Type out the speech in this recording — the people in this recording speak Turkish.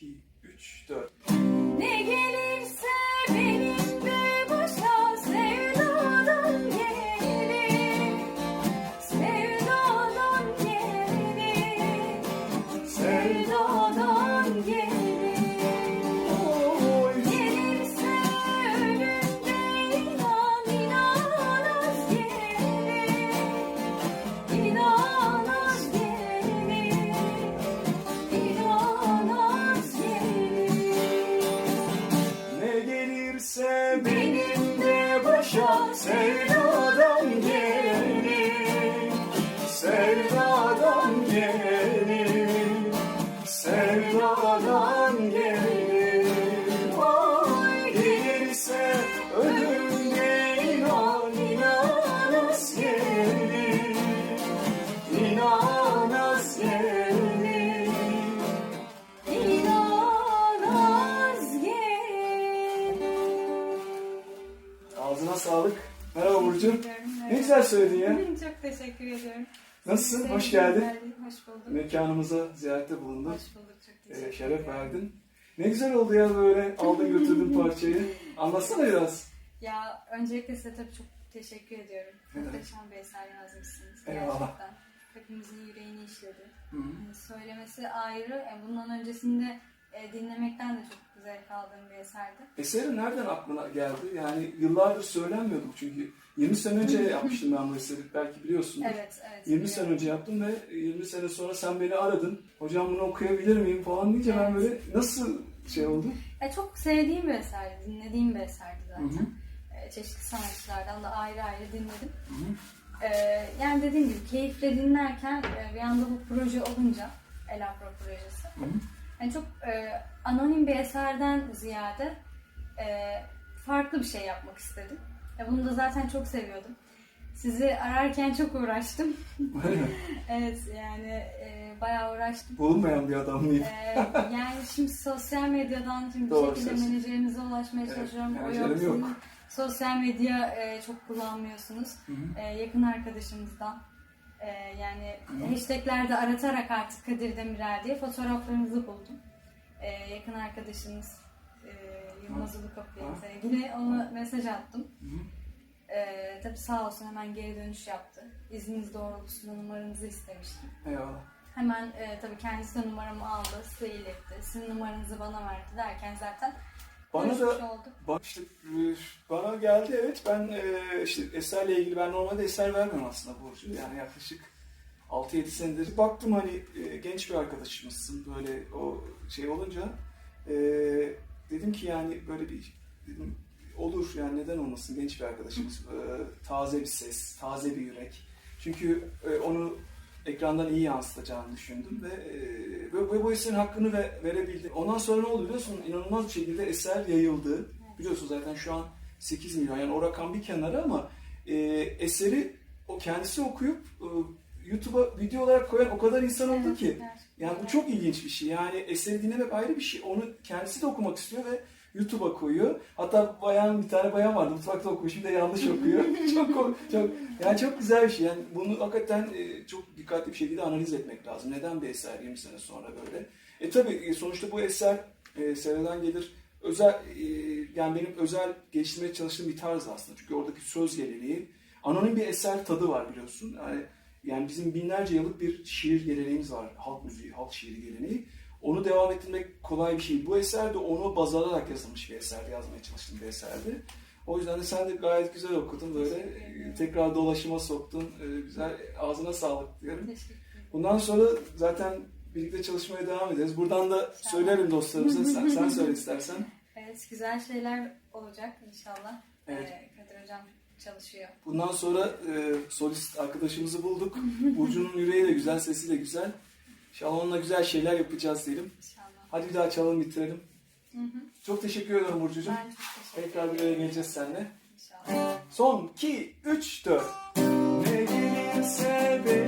2, 3, 4. Ne gelirse benim de başa sevdadan sağlık. Merhaba Burcu. Ne güzel söyledin ya. Çok teşekkür ediyorum. Nasılsın? Hoş geldin. Hoş bulduk. Mekanımıza ziyarette bulundun. Hoş bulduk. Çok Ee, teşekkür şeref ederim. verdin. Ne güzel oldu ya böyle aldın götürdün parçayı. Anlatsana biraz. Ya öncelikle size tabii çok teşekkür ediyorum. Demek? Muhteşem bir eser yazmışsınız. Eyvallah. Gerçekten. Hepimizin yüreğini işledi. Hı hı. Yani söylemesi ayrı. Yani bundan öncesinde e, dinlemekten de çok zevk aldığım bir eserdi. Eserin nereden aklına geldi? Yani yıllardır söylenmiyorduk çünkü 20 sene önce yapmıştım ben bu eseri. Belki biliyorsun. Evet, evet. 20 sene önce yaptım ve 20 sene sonra sen beni aradın. Hocam bunu okuyabilir miyim falan deyince ben Evet. böyle nasıl şey oldu? Ya çok sevdiğim bir eserdi, dinlediğim bir eserdi Hı zaten. hı. E, çeşitli sanatçılardan da ayrı ayrı dinledim. Hı hı. E, yani dediğim gibi keyifle dinlerken e, bir anda bu proje olunca, El Afro projesi. Hı hı. Yani çok e, anonim bir eserden ziyade e, farklı bir şey yapmak istedim. E, bunu da zaten çok seviyordum. Sizi ararken çok uğraştım. Evet yani e, bayağı uğraştım. Bulunmayan bir adam mıyım? Ee, yani şimdi sosyal medyadan şimdi Doğru bir şekilde söylüyorsun. menajerinize ulaşmaya Evet, çalışıyorum. o yok. yok. Sosyal medya e, çok kullanmıyorsunuz. Hı hı. E, yakın arkadaşımızdan e, yani hashtaglerde aratarak artık Kadir Demirel diye fotoğraflarınızı buldum. E, yakın arkadaşınız e, Yılmaz Ulukapı'ya sevgili ona mesaj attım. Hı hı. E, tabii sağ olsun hemen geri dönüş yaptı. İzniniz doğrultusunda numaranızı istemiştim. Eyvallah. Hemen e, tabii kendisi de numaramı aldı, size iletti. Sizin numaranızı bana verdi derken zaten Bana da olduk. Bak işte e, bana geldi evet ben e, işte eserle ilgili ben normalde eser vermem aslında Burcu yani yaklaşık 6-7 senedir baktım hani e, genç bir arkadaşımızsın böyle o şey olunca dedim ki yani böyle bir dedim, olur yani neden olmasın genç bir arkadaşımız taze bir ses taze bir yürek çünkü onu ekrandan iyi yansıtacağını düşündüm ve, e, ve, ve bu eserin hakkını ve, verebildim. Ondan sonra ne oldu biliyorsun? İnanılmaz bir şekilde eser yayıldı. Biliyorsun zaten şu an 8 milyon yani o rakam bir kenara ama e, eseri o kendisi okuyup e, YouTube'a video olarak koyan o kadar insan oldu Evet, ki. Yani bu çok ilginç bir şey. Yani eseri dinlemek ayrı bir şey. Onu kendisi de okumak istiyor ve YouTube'a koyuyor. Hatta bayan bir tane bayan vardı mutfakta okuyor. Şimdi de yanlış okuyor. çok çok yani çok güzel bir şey. Yani bunu hakikaten e, çok dikkatli bir şekilde analiz etmek lazım. Neden bir eser 20 sene sonra böyle? E tabii e, sonuçta bu eser e, seneden gelir özel e, yani benim özel geliştirmeye çalıştığım bir tarz aslında. Çünkü oradaki söz geleneği anonim bir eser tadı var biliyorsun. Yani, yani bizim binlerce yıllık bir şiir geleneğimiz var. Halk müziği, halk şiiri geleneği. Onu devam ettirmek kolay bir şey. Bu eser de onu baz alarak yazılmış bir eserdi. Yazmaya çalıştığım bir eserdi. O yüzden de sen de gayet güzel okudun böyle. Tekrar dolaşıma soktun. E, Güzel ağzına sağlık diyorum. Bundan sonra zaten birlikte çalışmaya devam ederiz. Buradan da söylerim dostlarımıza. Sen, sen söyle istersen. Evet, güzel şeyler olacak inşallah. Evet. Ee, Kadir Hocam çalışıyor. Bundan sonra e, solist arkadaşımızı bulduk. Burcu'nun yüreği de güzel, sesi de güzel. İnşallah onunla güzel şeyler yapacağız diyelim. İnşallah. Hadi bir daha çalalım bitirelim. Hı hı. Çok teşekkür ederim Burcu'cum. Ben çok teşekkür Tekrar bir araya geleceğiz seninle. İnşallah. Son 2, 3, 4. Ne gelirse benim